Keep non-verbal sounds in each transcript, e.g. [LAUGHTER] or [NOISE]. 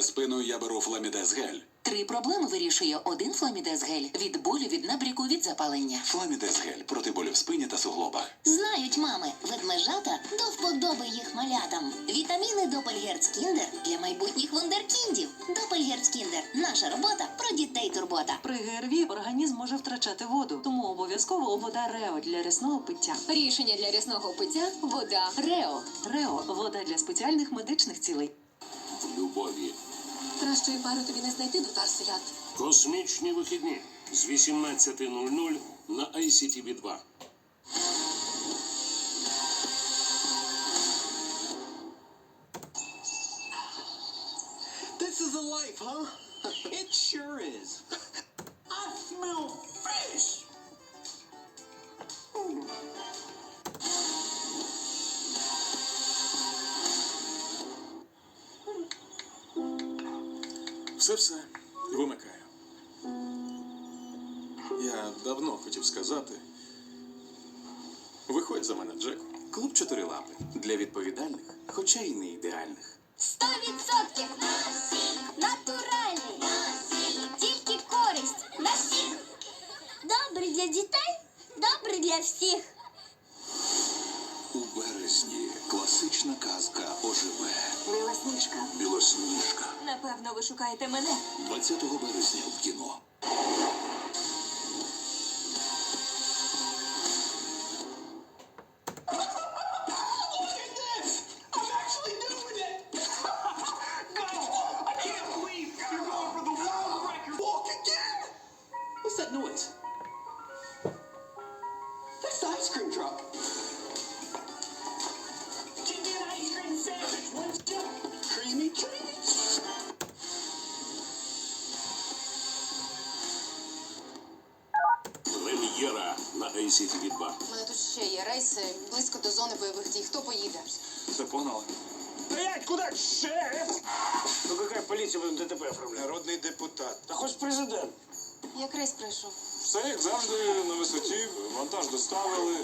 спину я беру фламідез гель. Три проблеми вирішує один фламідез гель від болю, від набріку, від запалення. Фламідез гель проти болю в спині та суглобах. Знають мами, ведмежата до вподоби їх малятам. Вітаміни Допельгерц-Кіндер для майбутніх вундеркіндів. Допельгерц-Кіндер – наша робота про дітей турбота. При ГРВІ організм може втрачати воду, тому обов'язково вода Рео для рясного пиття. Рішення для рясного пиття вода Рео. Рео вода для спеціальних медичних цілей. Любові. Кращої пари тобі не знайти до Тарселят. Космічні вихідні з 18.00 на ICTV 2 This is a life, huh? [LAUGHS] It sure is. [LAUGHS] I smell fish. Все-все, вимикаю. Я давно хотів сказати. Виходь за мене, Джеку. Клуб чотирилапи. Для відповідальних, хоча й не ідеальних. Сто відсотків натуральний. Тільки користь на всіх. Добрий для дітей, добрий для всіх. У березні класична казка оживе. Білосніжка. Білосніжка. Напевно, ви шукаєте мене. 20 березня в кіно. На ICTV 2 У мене тут ще є рейси близько до зони бойових дій. Хто поїде? Все погнали. Стоять, куда? Шериф! Ну какая полиция в ДТП оформляет? Народний депутат. Да хоть президент. Як рейс пройшов? Все як завжди на висоті, вантаж доставили.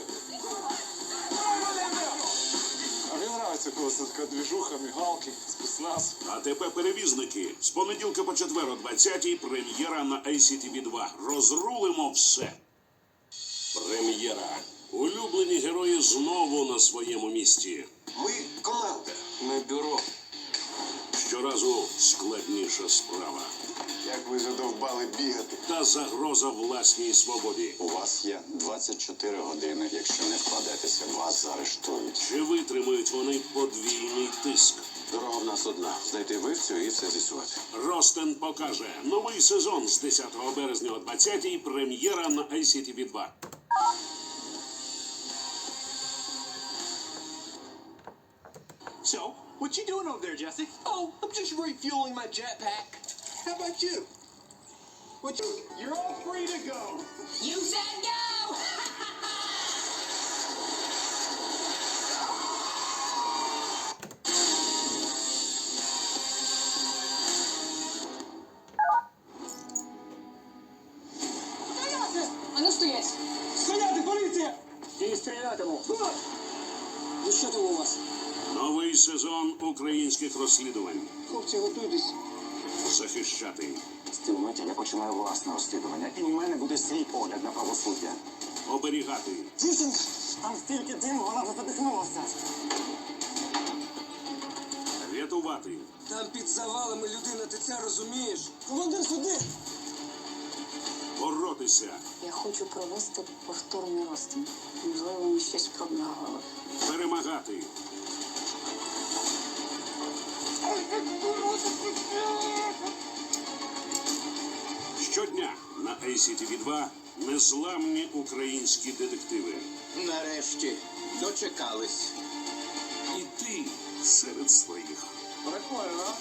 А мені нравиться, коли це така двіжуха, мігалки, спецназ. А тепер перевізники. З понеділка по четвер о 20-й прем'єра на ICTV 2 Розрулимо все. Прем'єра. Улюблені герої знову на своєму місці. Ми команда. Ми бюро. Щоразу складніша справа. Як ви задовбали бігати? Та загроза власній свободі. У вас є 24 години. Якщо не вкладетеся, вас заарештують. Чи витримають вони подвійний тиск? Дорога в нас одна. Знайти вивцю і все з'ясувати. Ростен покаже новий сезон з 10 березня о 20-й прем'єра на ICTV 2 So, what you doing over there, Jesse? Oh, I'm just refueling my jetpack. How about you? What you? You're all free to go. You said go! [LAUGHS] А ну стоять! Стояти, поліція! І стрілятиму. Ну що там у вас? Новий сезон українських розслідувань. Хлопці, готуйтесь. Захищати, З цього миті я починаю власне розслідування, і у мене буде свій погляд на правосуддя. оберігати, Дівчинка! Там стільки диму, вона вже задихнулася. рятувати, Там під завалами людина, ти це розумієш? Командир сюди! Боротися, Я хочу провести повторний розтин. Можливо, мені щось пробнагало. перемагати, щодня на ICTV 2 незламні українські детективи. Нарешті дочекались. І ти серед своїх. Прикольно.